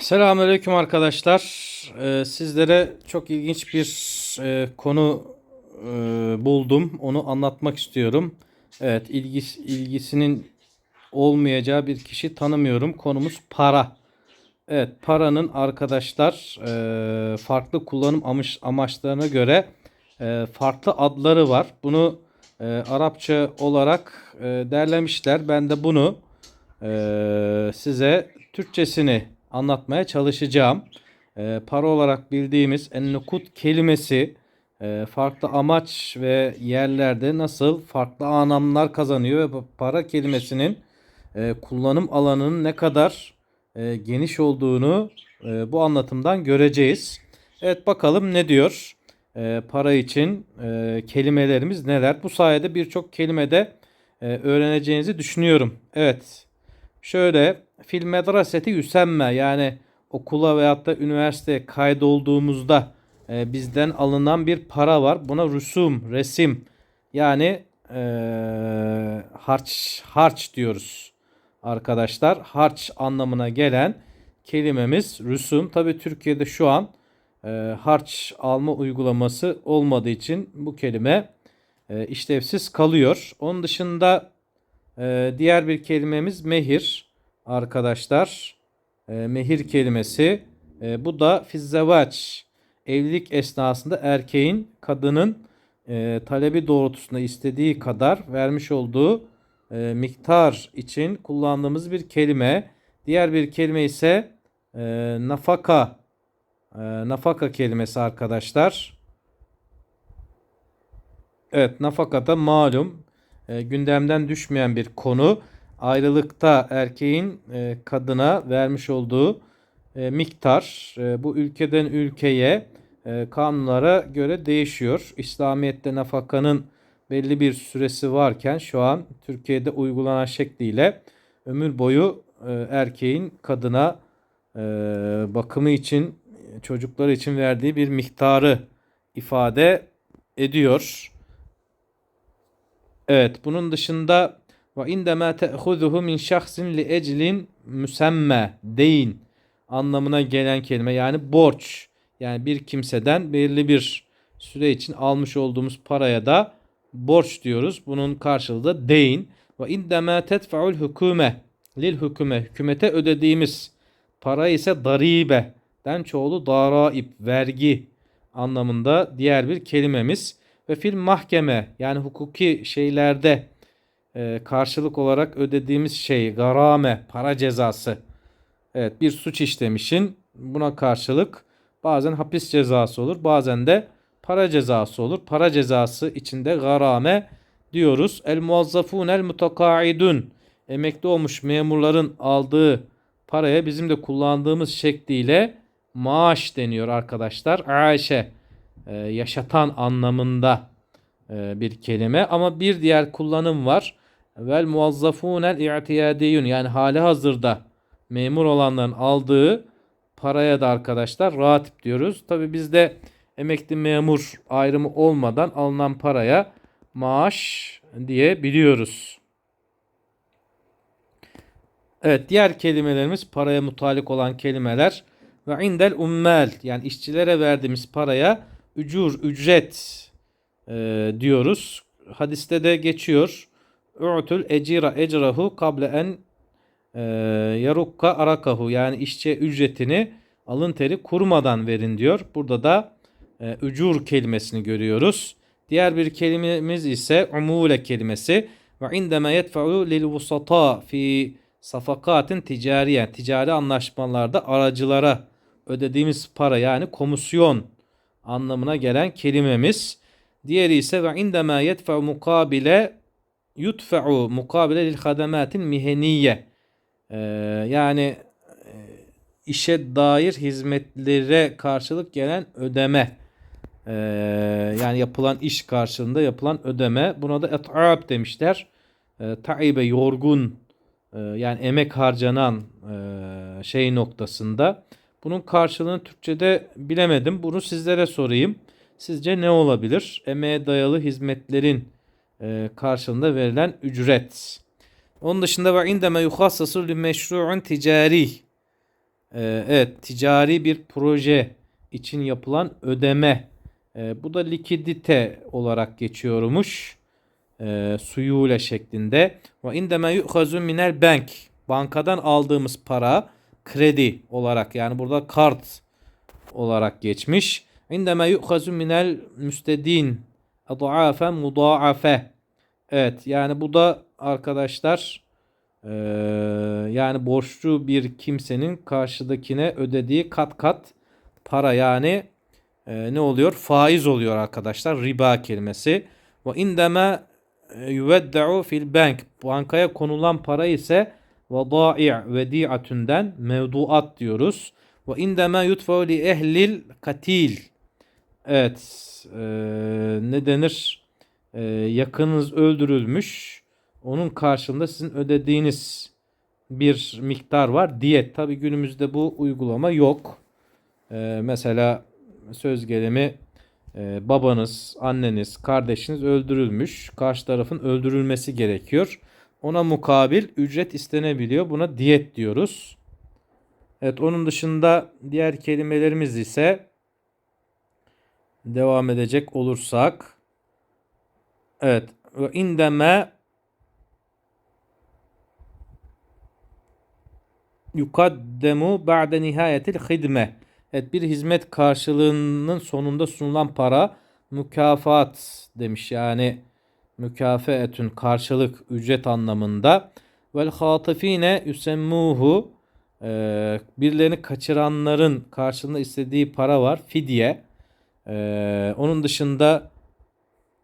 Selamünaleyküm arkadaşlar. Ee, sizlere çok ilginç bir e, konu e, buldum. Onu anlatmak istiyorum. Evet, ilgis, ilgisinin olmayacağı bir kişi tanımıyorum. Konumuz para. Evet, paranın arkadaşlar e, farklı kullanım amaç, amaçlarına göre e, farklı adları var. Bunu e, Arapça olarak e, derlemişler. Ben de bunu e, size Türkçesini anlatmaya çalışacağım. E, para olarak bildiğimiz ennukut kelimesi e, farklı amaç ve yerlerde nasıl farklı anlamlar kazanıyor ve para kelimesinin e, kullanım alanının ne kadar e, geniş olduğunu e, bu anlatımdan göreceğiz. Evet bakalım ne diyor e, para için e, kelimelerimiz neler. Bu sayede birçok kelimede e, öğreneceğinizi düşünüyorum. Evet şöyle fil medreseti yüsemme yani okula veyahut da üniversiteye kaydolduğumuzda e, bizden alınan bir para var. Buna rüsum, resim yani e, harç, harç diyoruz arkadaşlar. Harç anlamına gelen kelimemiz rüsum. Tabi Türkiye'de şu an e, harç alma uygulaması olmadığı için bu kelime e, işlevsiz kalıyor. Onun dışında e, diğer bir kelimemiz mehir arkadaşlar. E, mehir kelimesi. E, bu da fizzevaç. Evlilik esnasında erkeğin kadının e, talebi doğrultusunda istediği kadar vermiş olduğu e, miktar için kullandığımız bir kelime. Diğer bir kelime ise e, nafaka. Nafaka kelimesi arkadaşlar. Evet nafaka da malum e, gündemden düşmeyen bir konu. Ayrılıkta erkeğin e, kadına vermiş olduğu e, miktar e, bu ülkeden ülkeye e, kanunlara göre değişiyor. İslamiyet'te nafakanın belli bir süresi varken şu an Türkiye'de uygulanan şekliyle ömür boyu e, erkeğin kadına e, bakımı için çocuklar için verdiği bir miktarı ifade ediyor. Evet bunun dışında ve indema te'huzuhu min şahsin li eclin müsemme deyin anlamına gelen kelime yani borç. Yani bir kimseden belirli bir süre için almış olduğumuz paraya da borç diyoruz. Bunun karşılığı da deyin. Ve indema tedfa'ul hüküme lil hüküme hükümete ödediğimiz para ise daribe den çoğulu daraib vergi anlamında diğer bir kelimemiz ve fil mahkeme yani hukuki şeylerde e, karşılık olarak ödediğimiz şey garame para cezası. Evet bir suç işlemişin buna karşılık bazen hapis cezası olur bazen de para cezası olur. Para cezası içinde garame diyoruz. El muazzafun el mutakaidun emekli olmuş memurların aldığı paraya bizim de kullandığımız şekliyle maaş deniyor arkadaşlar. Ayşe e, yaşatan anlamında e, bir kelime ama bir diğer kullanım var. Vel muazzafunel i'tiyadiyun yani hali hazırda memur olanların aldığı paraya da arkadaşlar ratip diyoruz. Tabi bizde emekli memur ayrımı olmadan alınan paraya maaş diye biliyoruz. Evet diğer kelimelerimiz paraya mutalik olan kelimeler ve indel ummel yani işçilere verdiğimiz paraya ücur ücret e, diyoruz. Hadiste de geçiyor. U'tul ecira ecrahu kable en e, yarukka arakahu yani işçiye ücretini alın teri kurmadan verin diyor. Burada da e, ücur kelimesini görüyoruz. Diğer bir kelimemiz ise umule kelimesi ve indeme yedfa'u lil vusata fi safakatin ticariye ticari anlaşmalarda aracılara ödediğimiz para yani komisyon anlamına gelen kelimemiz. Diğeri ise ve indema yedfa'u mukabile yudfa'u mukabile lil hadematin miheniye. Ee, yani e, işe dair hizmetlere karşılık gelen ödeme. Ee, yani yapılan iş karşılığında yapılan ödeme. Buna da et'ab demişler. Ee, ta'ibe yorgun e, yani emek harcanan e, şey noktasında. Bunun karşılığını Türkçe'de bilemedim. Bunu sizlere sorayım. Sizce ne olabilir? Emeğe dayalı hizmetlerin e, karşılığında verilen ücret. Onun dışında ve indeme yuhassasu li meşru'un ticari. Ee, evet ticari bir proje için yapılan ödeme. Ee, bu da likidite olarak geçiyormuş. Ee, suyule şeklinde. Ve indeme yu'hazu minel bank. Bankadan aldığımız para kredi olarak yani burada kart olarak geçmiş. İndeme yu'hazu minel müstedin ad'afe mudaafe. Evet yani bu da arkadaşlar eee, yani borçlu bir kimsenin karşıdakine ödediği kat kat para yani eee, ne oluyor? Faiz oluyor arkadaşlar. Riba kelimesi. Ve indeme yuvedda'u fil bank. Bankaya konulan para ise vadai' vedi'atünden mevduat diyoruz. Ve indeme yutfa'u li ehlil katil. Evet. eee, ne denir? Eee, yakınınız öldürülmüş. Onun karşılığında sizin ödediğiniz bir miktar var. Diyet. Tabi günümüzde bu uygulama yok. Eee, mesela söz gelimi e, babanız, anneniz, kardeşiniz öldürülmüş. Karşı tarafın öldürülmesi gerekiyor. Ona mukabil ücret istenebiliyor. Buna diyet diyoruz. Evet onun dışında diğer kelimelerimiz ise devam edecek olursak evet ve indeme yukaddemu ba'de nihayetil hidme. Evet bir hizmet karşılığının sonunda sunulan para mükafat demiş. Yani mükafeetün karşılık ücret anlamında. Vel hatifine yusemmuhu e, birilerini kaçıranların karşılığında istediği para var. Fidye. E, onun dışında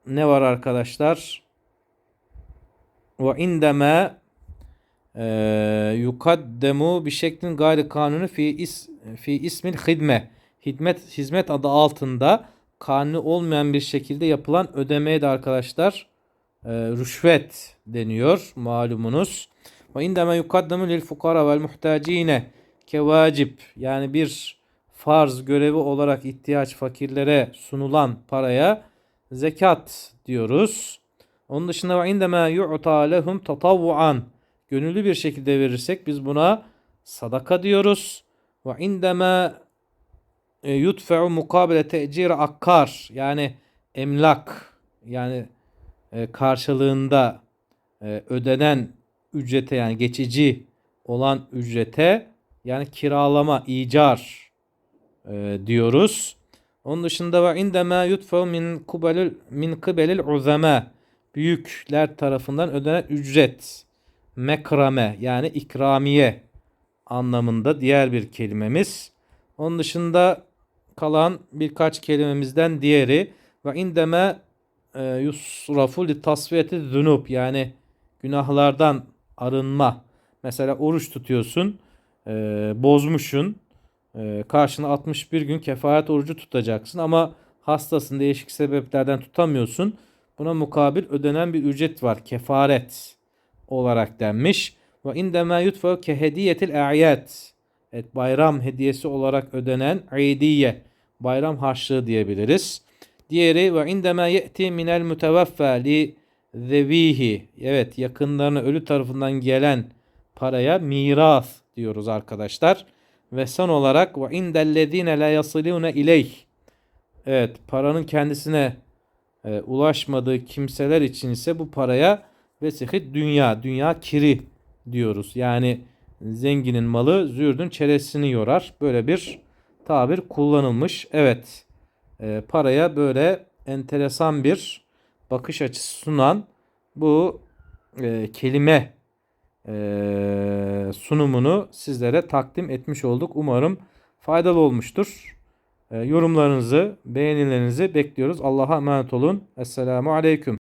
ne var arkadaşlar? Ve indeme e, yukaddemu bir şeklin gayri kanunu fi is fi ismil hidme. Hizmet hizmet adı altında kanuni olmayan bir şekilde yapılan ödemeye de arkadaşlar e, rüşvet deniyor malumunuz. Ve indeme yukaddemu lil fukara vel muhtacine kevacip yani bir farz görevi olarak ihtiyaç fakirlere sunulan paraya zekat diyoruz. Onun dışında ve indeme yu'ta lehum tatavvuan gönüllü bir şekilde verirsek biz buna sadaka diyoruz. Ve indeme e, yutfe'u mukabele te'cir akkar yani emlak yani karşılığında e, ödenen ücrete yani geçici olan ücrete yani kiralama, icar e, diyoruz. Onun dışında ve indeme yutfe'u min kubelil min kıbelil uzama büyükler tarafından ödenen ücret mekrame yani ikramiye anlamında diğer bir kelimemiz. Onun dışında kalan birkaç kelimemizden diğeri ve indeme e, yusrafu li tasfiyeti zunub yani günahlardan arınma. Mesela oruç tutuyorsun, e, bozmuşsun. E, karşına 61 gün kefaret orucu tutacaksın ama hastasın değişik sebeplerden tutamıyorsun. Buna mukabil ödenen bir ücret var. Kefaret olarak denmiş. Ve indema yutfa ke hediyetil a'yat. Evet bayram hediyesi olarak ödenen idiye. Bayram harçlığı diyebiliriz. Diğeri ve indema ye'ti minel mutevaffa zevihi. Evet yakınlarına ölü tarafından gelen paraya miras diyoruz arkadaşlar. Ve son olarak ve indellezine la yasilune ileyh. Evet paranın kendisine e, ulaşmadığı kimseler için ise bu paraya vesihit dünya, dünya kiri diyoruz. Yani zenginin malı zürdün çeresini yorar. Böyle bir tabir kullanılmış. Evet e, paraya böyle enteresan bir bakış açısı sunan bu e, kelime e, sunumunu sizlere takdim etmiş olduk. Umarım faydalı olmuştur. E, yorumlarınızı, beğenilerinizi bekliyoruz. Allah'a emanet olun. Esselamu Aleyküm.